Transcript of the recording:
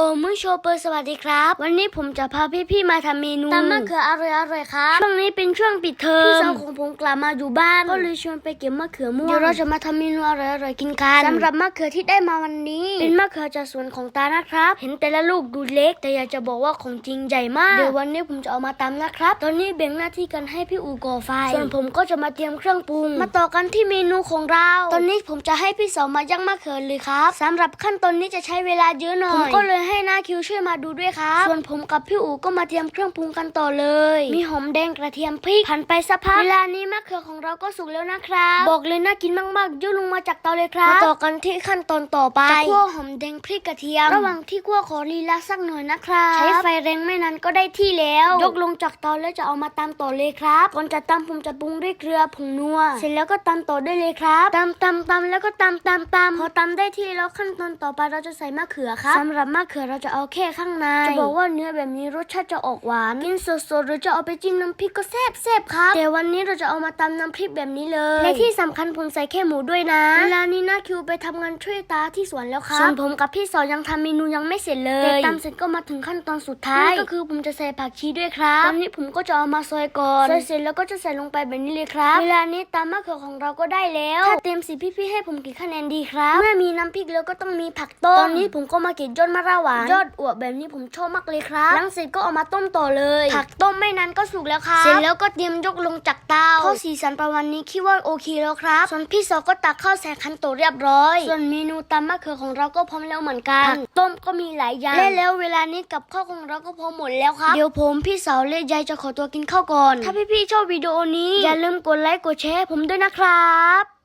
โอ้มุ้งโชเปอร์สวัสดีครับ วันนี้ผมจะพาพี่ๆมาทำเมนูตำมะเขืออร่อยอร่อยๆครับช่วงนี้เป็นช่วงปิดเทอมพี่สาวของผมกลับมาอยู่บ้านก็เลยชวนไปเก็บมะเขือม่วงเดี๋ยวเราจะมาทำเมนูอร่อยอร่อยๆกินกันสำหรับมะเขือที่ได้มาวันนี้ เป็นมะเขือจากสวนของตานะครับ เห็นแต่ละลูกดูเล็ก แต่อยากจะบอกว่าของจริงใหญ่มากเดี๋ยววันนี้ผมจะเอามาตำนะครับ ตอนนี้แบ่งหน้าที่กันให้พี่อูก่อไฟส่วนผมก็จะมาเตรียมเครื่องปรุง มาต่อกันที่เมนูของเรา ตอนนี้ผมจะให้พี่สาวมาย่างมะเขือเลยครับสำหรับขั้นตอนนี้จะใช้เวลาเยอะหน่อยผมก็เลยให้หน้าคิวช่วยมาดูด้วยครับ ส่วนผมกับพี่อูก็มาเตรียมเครื่องปรุงกันต่อเลย มีหอมแดงกระเทียมพริกผันไปสักพักเวลานี้มะเขือของเราก็สุกแล้วนะครับ บอกเลยน่ากินมากๆยื่นลงมาจากเตาเลยครับมาต่อกันที่ขั้นตอนต่อไปจะคั่วหอมแดงพริกกระเทียม ระหว่างที่คั่วขอลีลาสักหน่อยนะครับใช้ไฟแรงไม่นานก็ได้ที่แล้ว ยกลงจากเตาแล้วจะเอามาตำต่อเลยครับก่อนจะตำผมจะปรุงด้วยเกลือผงนัวเสร็จแล้วก็ตำต่อได้เลยครับตำตำตำแล้วก็ตำตำตำพอตำได้ที่แล้วขั้นตอนต่อไปเราจะใส่มะเขือครับสำหรับมะเขือเราจะเอาแค่ข้างในจะบอกว่าเนื้อแบบนี้รสชาติจะออกหวานกินสดๆหรือจะเอาไปจิ้มน้ำพริกก็แซ่บแซ่บๆครับแต่วันนี้เราจะเอามาตำน้ำพริกแบบนี้เลยและที่สำคัญผมใส่แค่หมูด้วยนะเวลานี้น้าคิวไปทำงานช่วยตาที่สวนแล้วครับส่วนผมกับพี่สาวยังทำเมนูยังไม่เสร็จเลยแต่ตำเสร็จก็มาถึงขั้นตอนสุดท้ายก็คือผมจะใส่ผักชีด้วยครับตอนนี้ผมก็จะเอามาซอยก่อนซอยเสร็จแล้วก็จะใส่ลงไปแบบนี้เลยครับ เวลานี้ตำมะเขือของเราก็ได้แล้วถ้าเต็มสิบพี่ๆให้ผมกี่คะแนนดีครับเมื่อมีน้ำพริกแล้วก็ต้องมีผักต้มตอนนี้ผมก็มาเก็บยอดมะระหวานยอดอวบแบบนี้ผมชอบมากเลยครับหลังเสร็จก็เอามาต้มต่อเลย ผักต้มไม่นานก็สุกแล้วครับ เสร็จแล้วก็เตรียมยกลงจากเตาพอสีสันประมาณนี้คิดว่าโอเคแล้วครับ ส่วนพี่สาวก็ตักข้าวใส่คันโตะเรียบร้อย ส่วนเมนูตำมะเขือของเราก็พร้อมแล้วเหมือนกันผักต้มก็มีหลายอย่างและแล้วเวลานี้กับข้าวของเราก็พอหมดแล้วครับ เดี๋ยวผมพี่สาวและยายจะขอตัวกินข้าวก่อน ถ้าพี่ๆชอบวิดีโอนี้อย่าลืมกดไลค์กดแชร์ให้ผมด้วยนะครับ